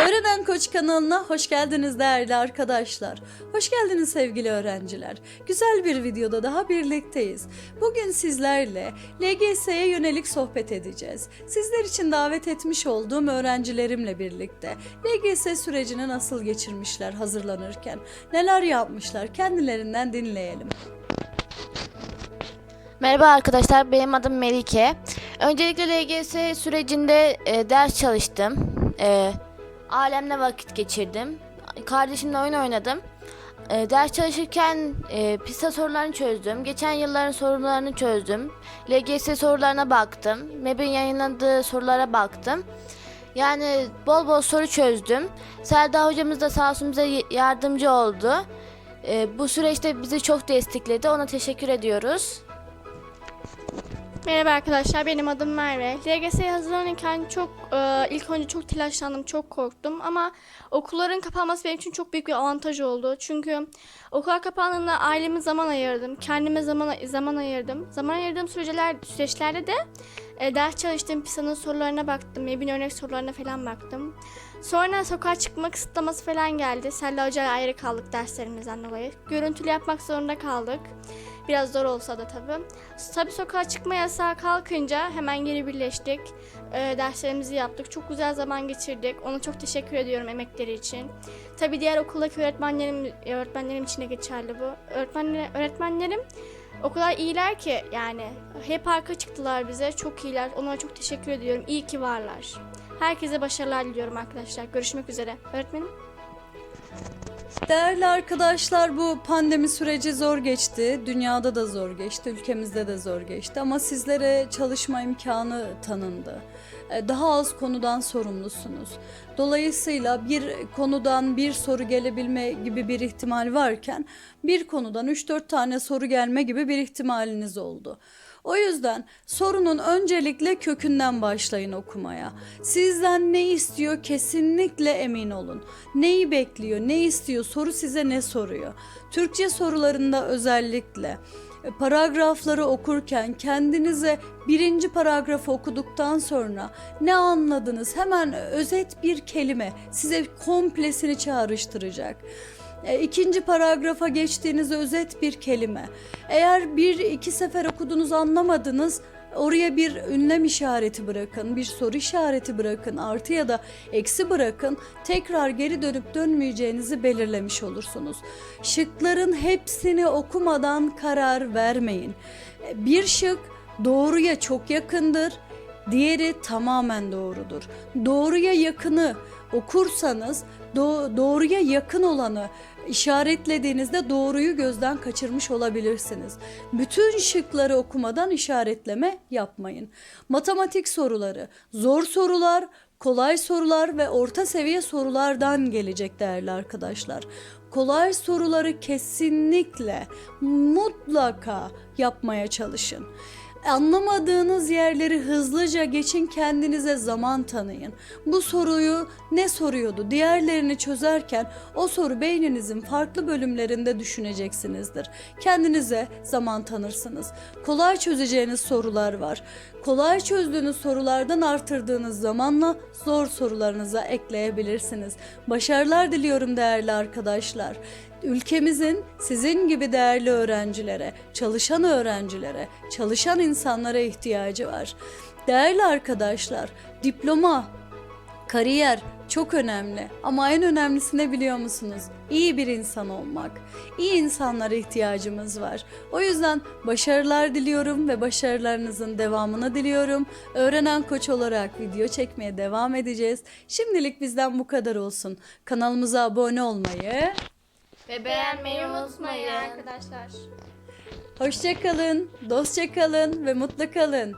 Öğrenen Koç kanalına hoş geldiniz değerli arkadaşlar. Hoş geldiniz sevgili öğrenciler. Güzel bir videoda daha birlikteyiz. Bugün sizlerle LGS'ye yönelik sohbet edeceğiz. Sizler için davet etmiş olduğum öğrencilerimle birlikte LGS sürecini nasıl geçirmişler hazırlanırken, neler yapmışlar kendilerinden dinleyelim. Merhaba arkadaşlar, benim adım Melike. Öncelikle LGS sürecinde e, ders çalıştım. E, alemle vakit geçirdim. Kardeşimle oyun oynadım. E, ders çalışırken e, PISA sorularını çözdüm. Geçen yılların sorularını çözdüm. LGS sorularına baktım. MEB'in yayınladığı sorulara baktım. Yani bol bol soru çözdüm. Selda hocamız da sağ olsun bize yardımcı oldu. E, bu süreçte bizi çok destekledi. Ona teşekkür ediyoruz. Merhaba arkadaşlar, benim adım Merve. LGS'ye hazırlanırken çok e, ilk önce çok telaşlandım, çok korktum ama okulların kapanması benim için çok büyük bir avantaj oldu. Çünkü okullar kapandığında aileme zaman ayırdım, kendime zaman zaman ayırdım. Zaman ayırdığım süreçler süreçlerde de e, ders çalıştım, PISA'nın sorularına baktım, MEB'in örnek sorularına falan baktım. Sonra sokağa çıkma kısıtlaması falan geldi. Selda Hoca ile ayrı kaldık derslerimizden dolayı. Görüntülü yapmak zorunda kaldık. Biraz zor olsa da tabii. Tabii sokağa çıkma yasağı kalkınca hemen geri birleştik. Ee, derslerimizi yaptık. Çok güzel zaman geçirdik. Ona çok teşekkür ediyorum emekleri için. Tabii diğer okuldaki öğretmenlerim, öğretmenlerim için de geçerli bu. Öğretmenler, öğretmenlerim o kadar iyiler ki yani hep arka çıktılar bize. Çok iyiler. Onlara çok teşekkür ediyorum. İyi ki varlar. Herkese başarılar diliyorum arkadaşlar. Görüşmek üzere. Öğretmenim. Değerli arkadaşlar bu pandemi süreci zor geçti. Dünyada da zor geçti, ülkemizde de zor geçti ama sizlere çalışma imkanı tanındı. Ee, Daha az konudan sorumlusunuz. Dolayısıyla bir konudan bir soru gelebilme gibi bir ihtimal varken bir konudan 3-4 tane soru gelme gibi bir ihtimaliniz oldu. O yüzden sorunun öncelikle kökünden başlayın okumaya. Sizden ne istiyor kesinlikle emin olun. Neyi bekliyor, ne istiyor, soru size ne soruyor. Türkçe sorularında özellikle e, paragrafları okurken kendinize birinci paragrafı okuduktan sonra ne anladınız hemen özet bir kelime size komplesini çağrıştıracak. E, İkinci paragrafa geçtiğiniz özet bir kelime. Eğer bir iki sefer okudunuz anlamadınız oraya bir ünlem işareti bırakın, bir soru işareti bırakın, artı ya da eksi bırakın. Tekrar geri dönüp dönmeyeceğinizi belirlemiş olursunuz. Şıkların hepsini okumadan karar vermeyin. E, Bir şık doğruya çok yakındır. Diğeri tamamen doğrudur. Doğruya yakını okursanız do- doğruya yakın olanı işaretlediğinizde doğruyu gözden kaçırmış olabilirsiniz. Bütün şıkları okumadan işaretleme yapmayın. Matematik soruları, zor sorular, kolay sorular ve orta seviye sorulardan gelecek değerli arkadaşlar. Kolay soruları kesinlikle mutlaka yapmaya çalışın. Anlamadığınız yerleri hızlıca geçin kendinize zaman tanıyın. Bu soruyu ne soruyordu? Diğerlerini çözerken o soru beyninizin farklı bölümlerinde düşüneceksinizdir. Kendinize zaman tanırsınız. Kolay çözeceğiniz sorular var. Kolay çözdüğünüz sorulardan artırdığınız zamanla zor sorularınıza ekleyebilirsiniz. Başarılar diliyorum değerli arkadaşlar ülkemizin sizin gibi değerli öğrencilere, çalışan öğrencilere, çalışan insanlara ihtiyacı var. Değerli arkadaşlar, diploma, kariyer çok önemli ama en önemlisi ne biliyor musunuz? İyi bir insan olmak. İyi insanlara ihtiyacımız var. O yüzden başarılar diliyorum ve başarılarınızın devamını diliyorum. Öğrenen koç olarak video çekmeye devam edeceğiz. Şimdilik bizden bu kadar olsun. Kanalımıza abone olmayı, Ve beğenmeyi unutmayın. arkadaşlar. Hoşça kalın, dostça kalın ve mutlu kalın.